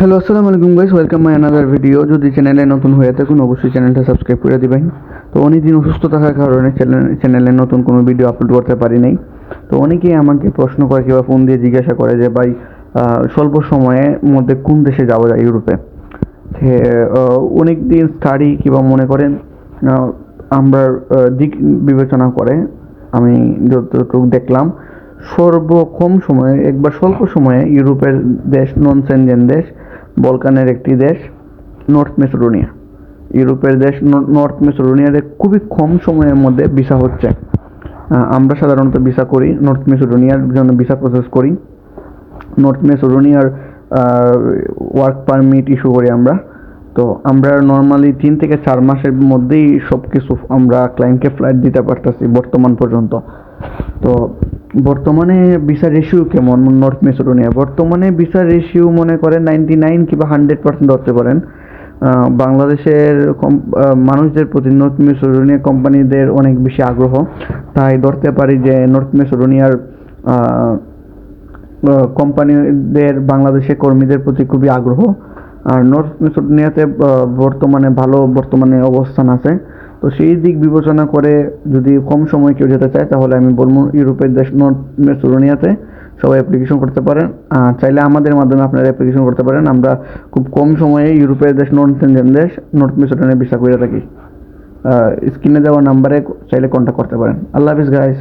Hello, আসসালামু আলাইকুম guys welcome my another video যদি চ্যানেলে নতুন হয়ে থাকুন, অবশ্যই চ্যানেলটা সাবস্ক্রাইব করে দিবেন। তো অনেকদিন অসুস্থ থাকার কারণে চ্যানেলে নতুন কোনো ভিডিও আপলোড করতে পারি নাই। তো অনেকেই আমাকে প্রশ্ন করে কিংবা ফোন দিয়ে জিজ্ঞাসা করে যে, ভাই স্বল্প সময়ের মধ্যে কোন দেশে যাওয়া যায় ইউরোপে? অনেক দিন স্টাডি কিংবা মনে করেন আমরা দিক বিবেচনা করে আমি যতটুকু দেখলাম সর্ব কম সময়ে, একবার স্বল্প সময়ে ইউরোপের দেশ নন সেনজেন দেশ, বলকানের একটি দেশ, নর্থ মেসোডোনিয়া। ইউরোপের দেশ নর্থ মেসোডোনিয়াতে খুবই কম সময়ের মধ্যে ভিসা হচ্ছে। আমরা সাধারণত ভিসা করি, নর্থ মেসোডোনিয়ার জন্য ভিসা প্রসেস করি। নর্থ মেসোডোনিয়ার ওয়ার্ক পারমিট ইস্যু করি আমরা। তো আমরা নর্মালি তিন থেকে চার মাসের মধ্যেই সব কিছু আমরা ক্লায়েন্টকে ফ্লাইট দিতে পারতেছি বর্তমান পর্যন্ত। তো বর্তমানে ভিসা রেশিও কেমন নর্থ মেসোডোনিয়া বর্তমানে ভিসা রেশিও মনে করেন নাইনটি নাইন কিংবা হান্ড্রেড পার্সেন্ট ধরতে পারেন। বাংলাদেশের মানুষদের প্রতি নর্থ মেসোডোনিয়া কোম্পানিদের অনেক বেশি আগ্রহ। তাই ধরতে পারি যে নর্থ মেসোডোনিয়ার কোম্পানিদের বাংলাদেশের কর্মীদের প্রতি খুবই আগ্রহ। আর নর্থ মেসোডোনিয়াতে বর্তমানে ভালো বর্তমানে অবস্থান আছে। তো সেই দিক বিবেচনা করে যদি কম সময় কেউ যেতে চায়, তাহলে আমি বলব ইউরোপের দেশ নর্থ মেসোরোনিয়াতে সবাই অ্যাপ্লিকেশন করতে পারেন। আর চাইলে আমাদের মাধ্যমে আপনারা অ্যাপ্লিকেশন করতে পারেন। আমরা খুব কম সময়ে ইউরোপের দেশ, নর্থ ইন্ডিয়ান দেশ, নর্থ মেসোরোনিয়া ভিসা করে থাকি। স্ক্রিনে দেওয়া নাম্বারে চাইলে কন্ট্যাক্ট করতে পারেন। আল্লাহ হাফিজ গাইস